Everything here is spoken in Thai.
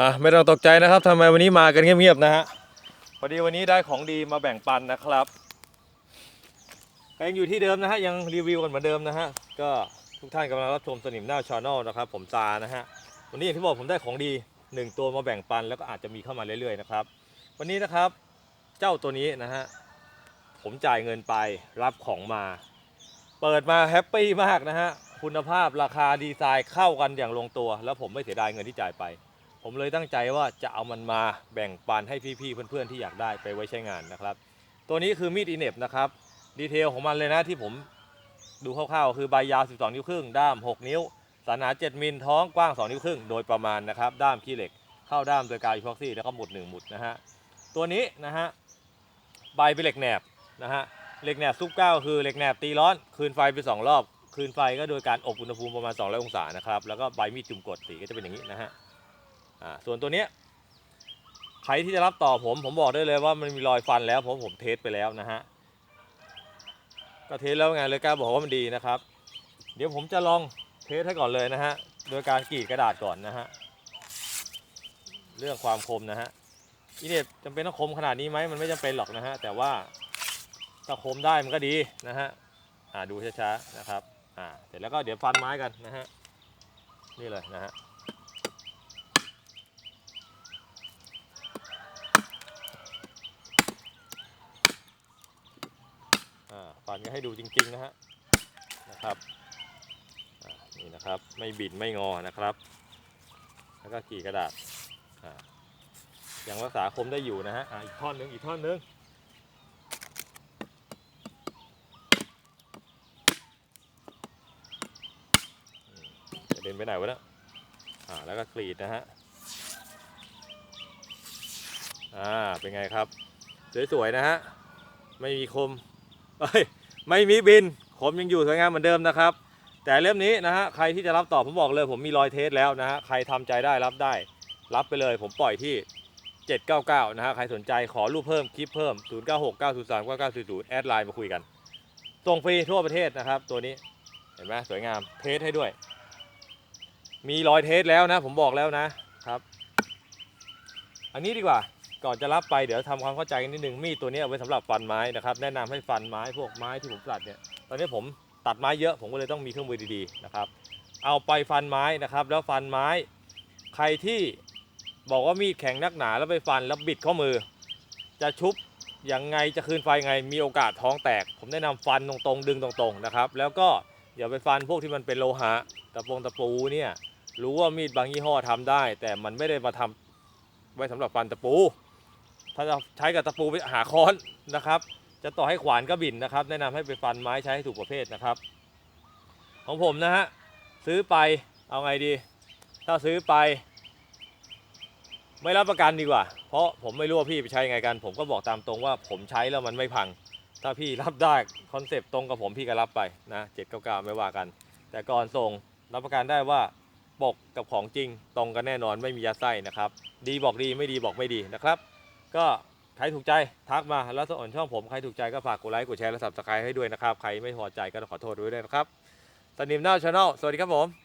อะไม่ต้องตกใจนะครับทำไมวันนี้มากันเงียบๆนะฮะพอดีวันนี้ได้ของดีมาแบ่งปันนะครับก็ยังอยู่ที่เดิมนะฮะยังรีวิวกันเหมือนเดิมนะฮะก็ทุกท่านกำลังรับชมสนิมหน้าชาแนลนะครับ ผมตานะฮะวันนี้อย่างที่บอกผมได้ของดีหนึ่งตัวมาแบ่งปันแล้วก็อาจจะมีเข้ามาเรื่อยๆนะครับ วันนี้นะครับเจ้าตัวนี้นะฮะผมจ่ายเงินไปรับของมา เปิดมาแฮปปี้มากนะฮะคุณภาพราคาดีไซน์เข้ากันอย่างลงตัว แล้วผมไม่เสียดายเงินที่จ่ายไป ผมเลยตั้งใจว่าจะเอามันมาแบ่งปันให้พี่ๆเพื่อนๆที่อยากได้ไปไว้ใช้งานนะครับ ตัวนี้คือมีดอินเนบนะครับ ดีเทลของมันเลยนะที่ผมดูคร่าวๆ คือใบยาว 12 นิ้วครึ่ง ด้าม 6 นิ้วสันา 7 มิล ท้องกว้าง 2 นิ้วครึ่ง โดยประมาณนะครับ ด้ามขี้เหล็ก เข้าด้ามโดยกาวอีพ็อกซี่ แล้วก็หมุด 1 หมุดนะฮะ ตัวนี้นะฮะ ใบเป็นเหล็กแหนบนะฮะ เหล็กแหนบซุปเก้าคือเหล็กแหนบตีร้อน คืนไฟไปสองรอบ คืนไฟก็โดยการอบอุณหภูมิประมาณ 200 องศานะครับ แล้วก็ใบมีดจุ่มกดสีก็จะเป็นอย่างนี้นะฮะ อ่าส่วนตัวเนี้ยใครที่จะรับต่อผมผมบอกได้เลยว่ามันมีรอยฟันแล้วเพราะผมเทสไปแล้วนะฮะก็เทสแล้วไงเลยกล้าบอกว่ามันดีนะครับ เดี๋ยวผมจะลองเทสให้ก่อนเลยนะฮะโดยการกรีดกระดาษก่อนนะฮะเรื่องความคมนะฮะอีเนี่ยจำเป็นต้องคมขนาดนี้ไหมมันไม่จำเป็นหรอกนะฮะแต่ว่าถ้าคมได้มันก็ดีนะฮะอ่าดูช้าๆนะครับอ่าเสร็จแล้วก็เดี๋ยวฟันไม้กันนะฮะนี่เลยนะฮะ อ่าฟันก็ให้ดูจริง ๆ นะฮะนะครับนี่นะครับไม่บิดไม่งอนะครับ แล้วก็กี่กระดาษอ่ายังรักษาคมได้อยู่นะฮะอ,อีกท่อนหนึงอีกท่อนหนึงจะเด็นไปไหนวะเนะอ่าแล้วก็กรีดนะฮะอ่าเป็นไงครับ สวยๆนะฮะ ไม่มีคม ไม่มีบิน ผมยังอยู่สวยงามเหมือนเดิมนะครับ แต่เล่มนี้นะฮะใครที่จะรับต่อผมบอกเลยผมมีรอยเทสแล้วนะฮะใครทำใจได้รับได้ รับไปเลย ผมปล่อยที่ 799 นะฮะใครสนใจขอรูปเพิ่มคลิปเพิ่ม 096 903 9940แอดไลน์มาคุยกันส่งฟรีทั่วประเทศนะครับ ตัวนี้เห็นไหมสวยงามเทสให้ด้วย มีรอยเทสแล้วนะ ผมบอกแล้วนะครับ อันนี้ดีกว่า ก่อนจะรับไปเดี๋ยวทำความเข้าใจกันนิดนึงมีดตัวนี้เอาไว้สำหรับฟันไม้นะครับแนะนำให้ฟันไม้พวกไม้ที่ผมตัดเนี่ยตอนนี้ผมตัดไม้เยอะผมก็เลยต้องมีเครื่องมือดีๆนะครับเอาไปฟันไม้นะครับแล้วฟันไม้ ใครที่บอกว่ามีดแข็งนักหนาแล้วไปฟันแล้วบิดข้อมือ จะชุบยังไงจะคืนไฟไงมีโอกาสท้องแตก ผมแนะนำฟันตรงๆ ดึงตรงๆนะครับแล้วก็อย่าไปฟันพวกที่มันเป็นโลหะตะปงตะปูเนี่ยรู้ว่ามีดบางยี่ห้อทำได้ แต่มันไม่ได้มาทำไว้สำหรับฟันตะปู ถ้าจะใช้กับตะปูไปหาค้อนนะครับ จะต่อให้ขวานก็บินนะครับ แนะนำให้ไปฟันไม้ใช้ให้ถูกประเภทนะครับ ของผมนะฮะซื้อไปเอาไงดี ถ้าซื้อไป ไม่รับประกันดีกว่า เพราะผมไม่รู้ว่าพี่ไปใช้ไงกัน ผมก็บอกตามตรงว่าผมใช้แล้วมันไม่พัง ถ้าพี่รับได้คอนเซปต์ตรงกับผมพี่ก็รับไปนะเจ็ดเก้าเก้าไม่ว่ากัน แต่ก่อนส่งรับประกันได้ว่าปกกับของจริงตรงกันแน่นอนไม่มียัดไส้นะครับ ดีบอกดีไม่ดีบอกไม่ดีนะครับ ก็ใครถูกใจทักมาแล้วส่วนช่องผมใครถูกใจก็ฝากกดไลค์กดแชร์และสับสไครต์ให้ด้วยนะครับ ใครไม่พอใจก็ขอโทษด้วยนะครับสนิมหน้าชาแนลสวัสดีครับผม